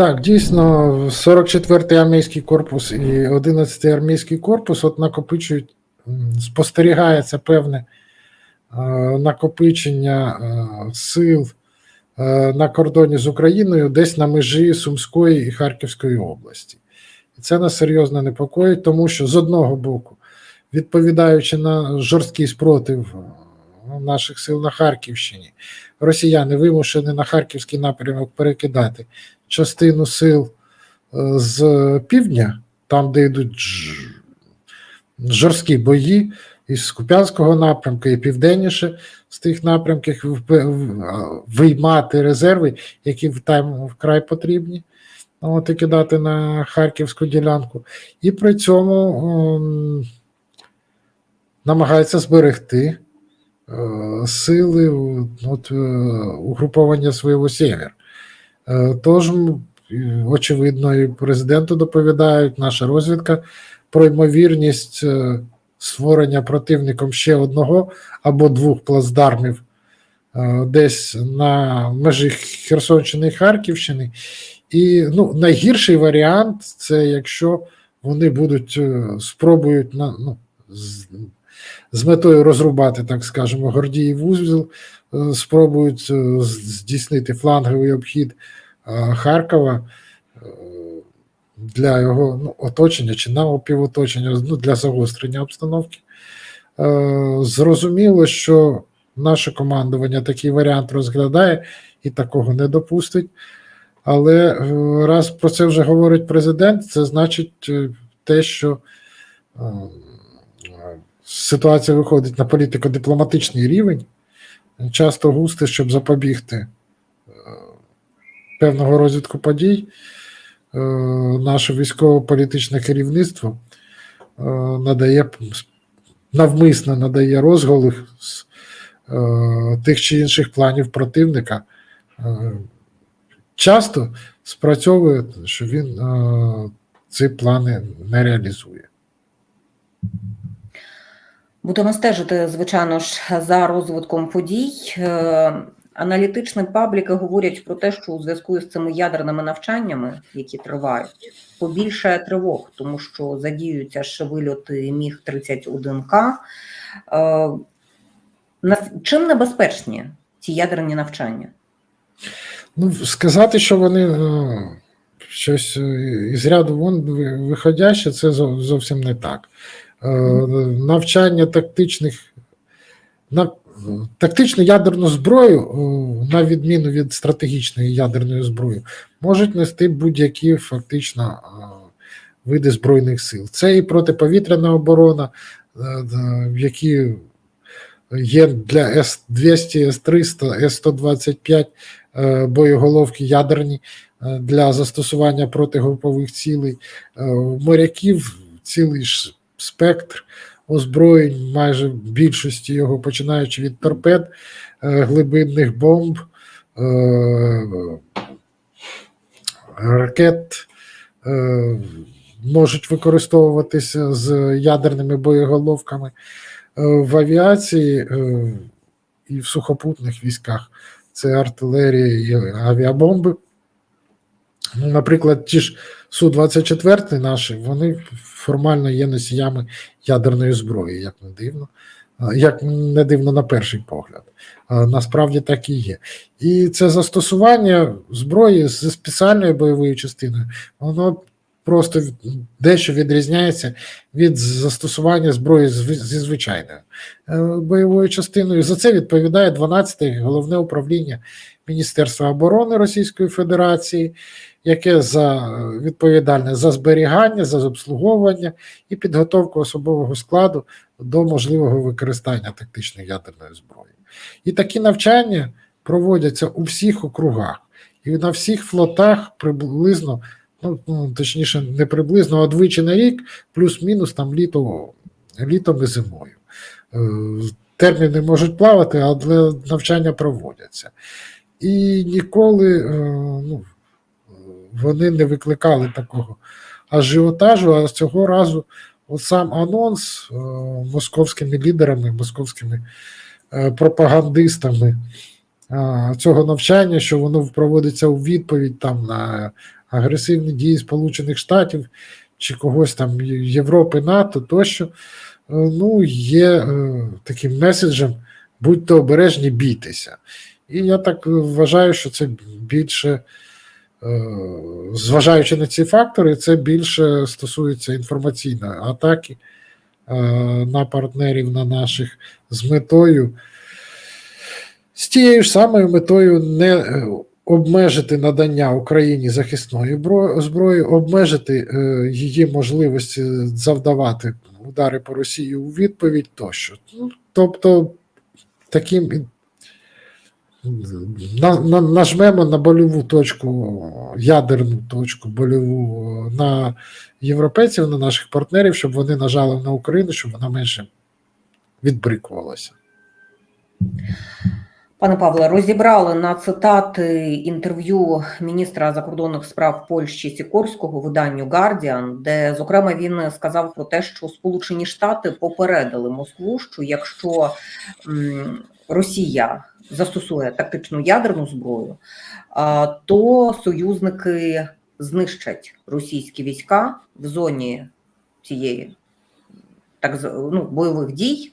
Так, дійсно, 44-й армійський корпус і 11-й армійський корпус от накопичують, спостерігається певне е, накопичення е, сил е, на кордоні з Україною десь на межі Сумської і Харківської області. І це нас серйозно непокоїть, тому що з одного боку, відповідаючи на жорсткий спротив наших сил на Харківщині, росіяни вимушені на харківський напрямок перекидати частину сил е, з півдня, там, де йдуть жорсткі бої, із Куп'янського напрямку, і південніше з тих напрямків виймати резерви, які там вкрай потрібні. От і кидати на харківську ділянку. І при цьому ем, намагається зберегти е, сили от, е, угруповання свого север. Е, Тож, очевидно, і президенту доповідають наша розвідка про ймовірність е, створення противником ще одного або двох плацдармів е, десь на межі Херсонщини і Харківщини. І ну, найгірший варіант це якщо вони будуть спробують на, ну, з, з метою розрубати, так скажемо, Гордіїв вузол, спробують е, здійснити фланговий обхід е, Харкова е, для його ну, оточення чи напівоточення, ну, для загострення обстановки. Зрозуміло, що наше командування такий варіант розглядає і такого не допустить. Але раз про це вже говорить президент, це значить те, що ситуація виходить на політико-дипломатичний рівень, часто густо, щоб запобігти е, певного розвитку подій, е, наше військово-політичне керівництво е, надає навмисно надає розголих з тих чи інших планів противника. Часто спрацьовує, що він ці плани не реалізує. Будемо стежити, звичайно ж, за розвитком подій. Е, Аналітичні пабліки говорять про те, що у зв'язку з цими ядерними навчаннями, які тривають, побільшає тривог, тому що задіюються ще вильоти міг 31 к Е, Чим небезпечні ці ядерні навчання? Ну, сказати, що вони е, щось е, із ряду вон виходяще, це зовсім не так. Е, навчання тактичних на тактичну ядерну зброю, е, на відміну від стратегічної ядерної зброї, можуть нести будь-які фактично е, види збройних сил. Це і протиповітряна оборона, які є для С-200, С-300, С-125 е, боєголовки ядерні для застосування протигрупових цілей. Моряків цілий спектр озброєнь, майже в більшості його, починаючи від торпед, е, глибинних бомб, е, ракет. е, Можуть використовуватися з ядерними боєголовками в авіації і в сухопутних військах це артилерія і авіабомби. Ну, Наприклад, ті ж Су-24 наші, вони формально є носіями ядерної зброї, як не дивно, як не дивно на перший погляд. Насправді так і є. І це застосування зброї зі спеціальною бойовою частиною, воно просто дещо відрізняється від застосування зброї зі звичайною е, бойовою частиною. За це відповідає 12-те головне управління Міністерства оборони Російської Федерації, яке за відповідальне за зберігання, за обслуговування і підготовку особового складу до можливого використання тактичної ядерної зброї. І такі навчання проводяться у всіх округах і на всіх флотах приблизно. Ну, ну, точніше, не приблизно, а двічі на рік, плюс-мінус там літо, літом і зимою. Е, Терміни можуть плавати, але навчання проводяться. І ніколи е, ну, вони не викликали такого ажіотажу, а цього разу от сам анонс е, московськими лідерами, московськими пропагандистами цього навчання, що воно проводиться у відповідь там на агресивні дії Сполучених Штатів чи когось там Європи, НАТО тощо, е, ну, є е, таким меседжем, будьте обережні, бійтеся. І я так вважаю, що це більше, е, зважаючи на ці фактори, це більше стосується інформаційної атаки на партнерів, на наших з метою. З тією ж самою метою не обмежити надання Україні захисної зброї, обмежити е, її можливості завдавати удари по Росії у відповідь тощо. Ну, Тобто таким на, на, нажмемо на больову точку, ядерну точку, больову на європейців, на наших партнерів, щоб вони нажали на Україну, щоб вона менше відбрикувалася. Пане Павле, розібрали на цитати інтерв'ю міністра закордонних справ Польщі Сікорського виданню Guardian, де зокрема він сказав про те, що Сполучені Штати попередили Москву, що якщо Росія застосує тактичну ядерну зброю, то союзники знищать російські війська в зоні цієї так ну, бойових дій.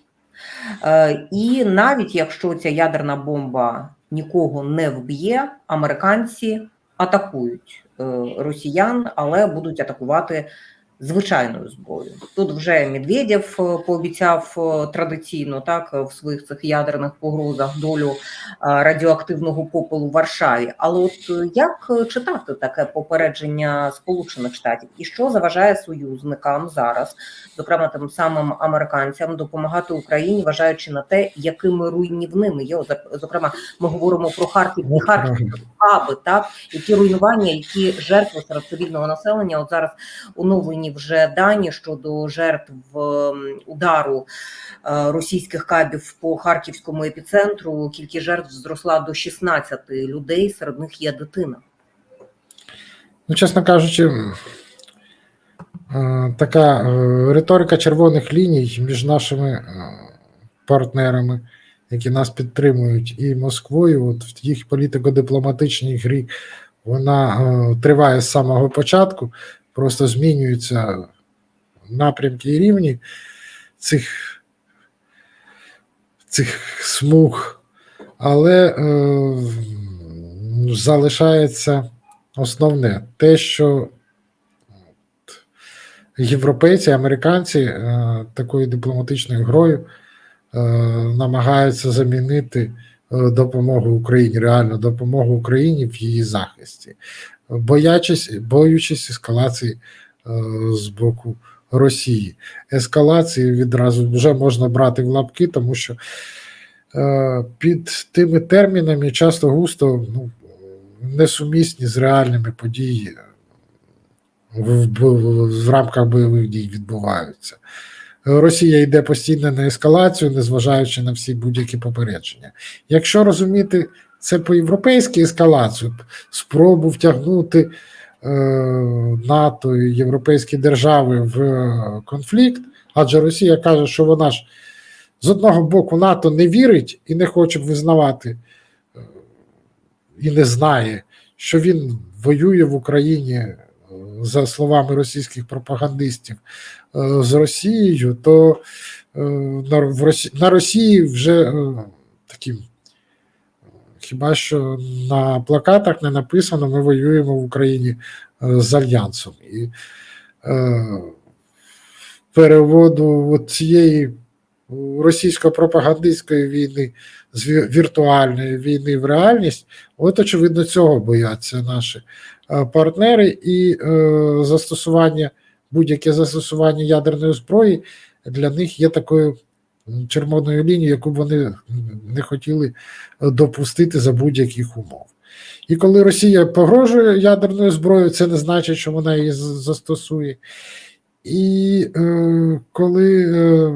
Е, І навіть якщо ця ядерна бомба нікого не вб'є, американці атакують е, росіян, але будуть атакувати звичайною зброєю. Тут вже Медведєв е, пообіцяв е, традиційно так е, в своїх цих ядерних погрозах долю радіоактивного попелу в Варшаві. Але от як читати таке попередження Сполучених Штатів і що заважає союзникам зараз? зокрема тим самим американцям, допомагати Україні, вважаючи на те, якими руйнівними є. Зокрема, ми говоримо про Харків і Харків хаби, так які руйнування, які жертви серед цивільного населення. От зараз оновлені вже дані щодо жертв ем, удару е, російських кабів по харківському епіцентру. Кількість жертв зросла до 16 людей. Серед них є дитина. Ну, чесно кажучи, е, така е, риторика червоних ліній між нашими партнерами, які нас підтримують, і Москвою, от в їх політико-дипломатичній грі, вона е, триває з самого початку, просто змінюються напрямки і рівні цих, цих смуг, але е, залишається основне те, що європейці, американці е, такою дипломатичною грою намагаються замінити е, допомогу Україні, реальну допомогу Україні в її захисті, боячись, боючись ескалації е, з боку Росії. Ескалації відразу вже можна брати в лапки, тому що е, під тими термінами часто густо ну, несумісні з реальними подіями в, в, в рамках бойових дій відбуваються. Росія йде постійно на ескалацію, незважаючи на всі будь-які попередження. Якщо розуміти це по-європейськи ескалацію, спробу втягнути е, НАТО і європейські держави в конфлікт, адже Росія каже, що вона ж з одного боку НАТО не вірить і не хоче визнавати е, і не знає, що він воює в Україні, за словами російських пропагандистів, е, з Росією, то е, на, Росії вже е, таким. Хіба що на плакатах не написано, ми воюємо в Україні з Альянсом. І е, переводу цієї російсько-пропагандистської війни з віртуальної війни в реальність, от очевидно цього бояться наші партнери, і е, застосування, будь-яке застосування ядерної зброї для них є такою червоною лінією, яку вони не хотіли допустити за будь-яких умов. І коли Росія погрожує ядерною зброєю, це не значить, що вона її застосує. І е, коли е,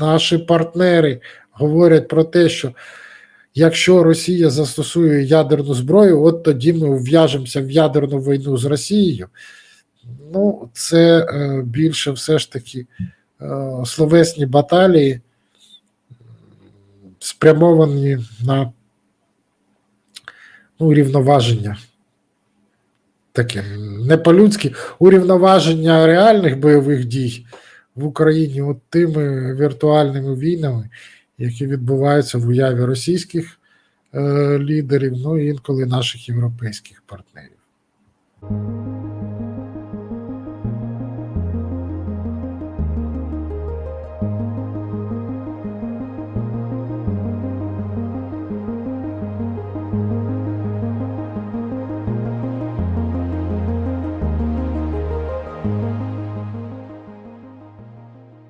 наші партнери говорять про те, що якщо Росія застосує ядерну зброю, от тоді ми в'яжемося в ядерну війну з Росією. Ну, це е, більше все ж таки е, словесні баталії, спрямовані на ну, урівноваження. Таке не по-людськи, урівноваження реальних бойових дій в Україні от тими віртуальними війнами, які відбуваються в уяві російських е, лідерів, ну і інколи наших європейських партнерів.